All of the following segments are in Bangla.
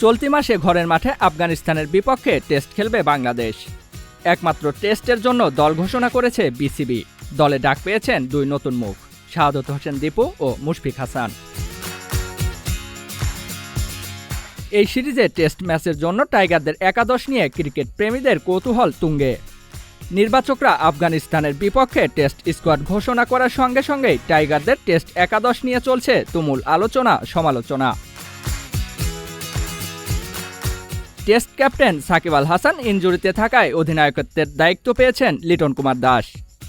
চলতি মাসে ঘরের মাঠে আফগানিস্তানের বিপক্ষে টেস্ট খেলবে বাংলাদেশ। একমাত্র টেস্টের জন্য দল ঘোষণা করেছে বিসিবি। দলে ডাক পেয়েছেন দুই নতুন মুখ, শাহাদত হোসেন দীপু ও মুশফিক হাসান। এই সিরিজে টেস্ট ম্যাচের জন্য টাইগারদের একাদশ নিয়ে ক্রিকেট প্রেমীদের কৌতূহল তুঙ্গে। নির্বাচকরা আফগানিস্তানের বিপক্ষে টেস্ট স্কোয়াড ঘোষণা করার সঙ্গে সঙ্গেই টাইগারদের টেস্ট একাদশ নিয়ে চলছে তুমুল আলোচনা সমালোচনা টেস্ট ক্যাপ্টেন সাকিব আল হাসান ইনজুরিতে থাকায় অধিনায়কত্বের দায়িত্ব পেয়েছেন লিটন কুমার দাস।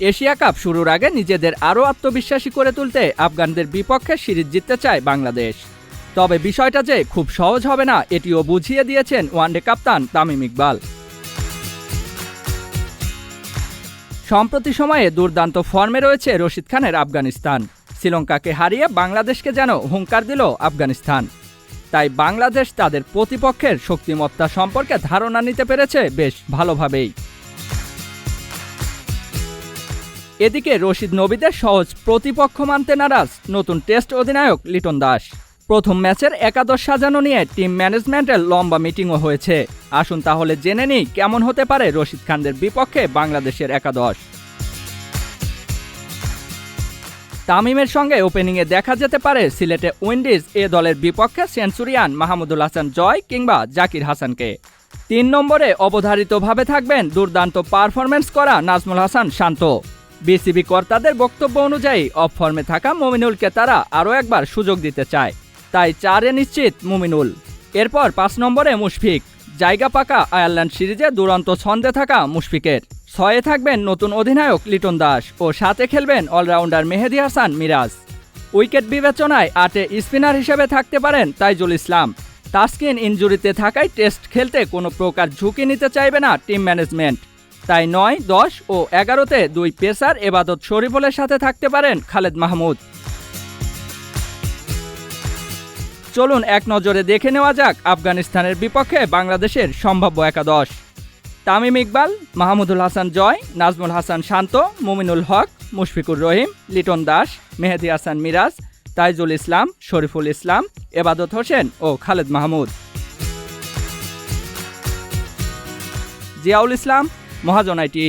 এশিয়া কাপ শুরুর আগে নিজেদের আরও আত্মবিশ্বাসী করে তুলতে আফগানদের বিপক্ষে সিরিজ জিততে চায় বাংলাদেশ। তবে বিষয়টা যে খুব সহজ হবে না, এটিও বুঝিয়ে দিয়েছেন ওয়ানডে কাপ্তান তামিম ইকবাল। সম্প্রতি সময়ে দুর্দান্ত ফর্মে রয়েছে রশিদ খানের আফগানিস্তান। শ্রীলঙ্কাকে হারিয়ে বাংলাদেশকে যেন হুঙ্কার দিল আফগানিস্তান। তাই বাংলাদেশ তাদের প্রতিপক্ষের শক্তিমত্তা সম্পর্কে ধারণা নিতে পেরেছে বেশ ভালোভাবেই। এদিকে রশিদ নবীদের সহজ প্রতিপক্ষ মানতে নারাজ নতুন টেস্ট অধিনায়ক লিটন দাস। প্রথম ম্যাচের একাদশ সাজানো নিয়ে টিম ম্যানেজমেন্টের লম্বা মিটিংও হয়েছে। আসুন তাহলে জেনে নিই কেমন হতে পারে রশিদ খানদের বিপক্ষে বাংলাদেশের একাদশ। তামিমের সঙ্গে ওপেনিংয়ে দেখা যেতে পারে সিলেটে উইন্ডিজ, এ দলের বিপক্ষে সেঞ্চুরিয়ান মাহমুদুল হাসান জয় কিংবা জাকির হাসানকে। তিন নম্বরে অবধারিতভাবে থাকবেন দুর্দান্ত পারফরম্যান্স করা নাজমুল হাসান শান্ত। বিসিবি কর্তাদের বক্তব্য অনুযায়ী অফ ফর্মে থাকা মুমিনুলকে তারা আরও একবার সুযোগ দিতে চায়। তাই চারে নিশ্চিত মুমিনুল। এরপর পাঁচ নম্বরে মুশফিক। জায়গা পাকা আয়ারল্যান্ড সিরিজে দুরন্ত ছন্দে থাকা মুশফিকের। ছয়ে থাকবেন নতুন অধিনায়ক লিটন দাস ও সাথে খেলবেন all rounder Mehedi Hasan Miraz. Wicket বিবেচনায় আটে স্পিনার হিসেবে থাকতে পারেন তাইজুল ইসলাম। তাসকিন ইনজুরিতে থাকায় টেস্ট খেলতে কোনো প্রকার ঝুঁকি নিতে চাইবে না টিম ম্যানেজমেন্ট। তাই নয়, দশ ও এগারোতে দুই পেসার এবাদত শরীফুলের সাথে থাকতে পারেন খালেদ মাহমুদ। চলুন এক নজরে দেখে নেওয়া যাক আফগানিস্তানের বিপক্ষে বাংলাদেশের সম্ভাব্য একাদশ। তামিম ইকবাল, মাহমুদুল হাসান জয়, নাজমুল হাসান শান্ত, মুমিনুল হক, মুশফিকুর রহিম, লিটন দাস, মেহেদি হাসান মিরাজ, তাইজুল ইসলাম, শরীফুল ইসলাম, এবাদত হোসেন ও খালেদ মাহমুদ। জিয়াউল ইসলাম, মহাজন আইটি।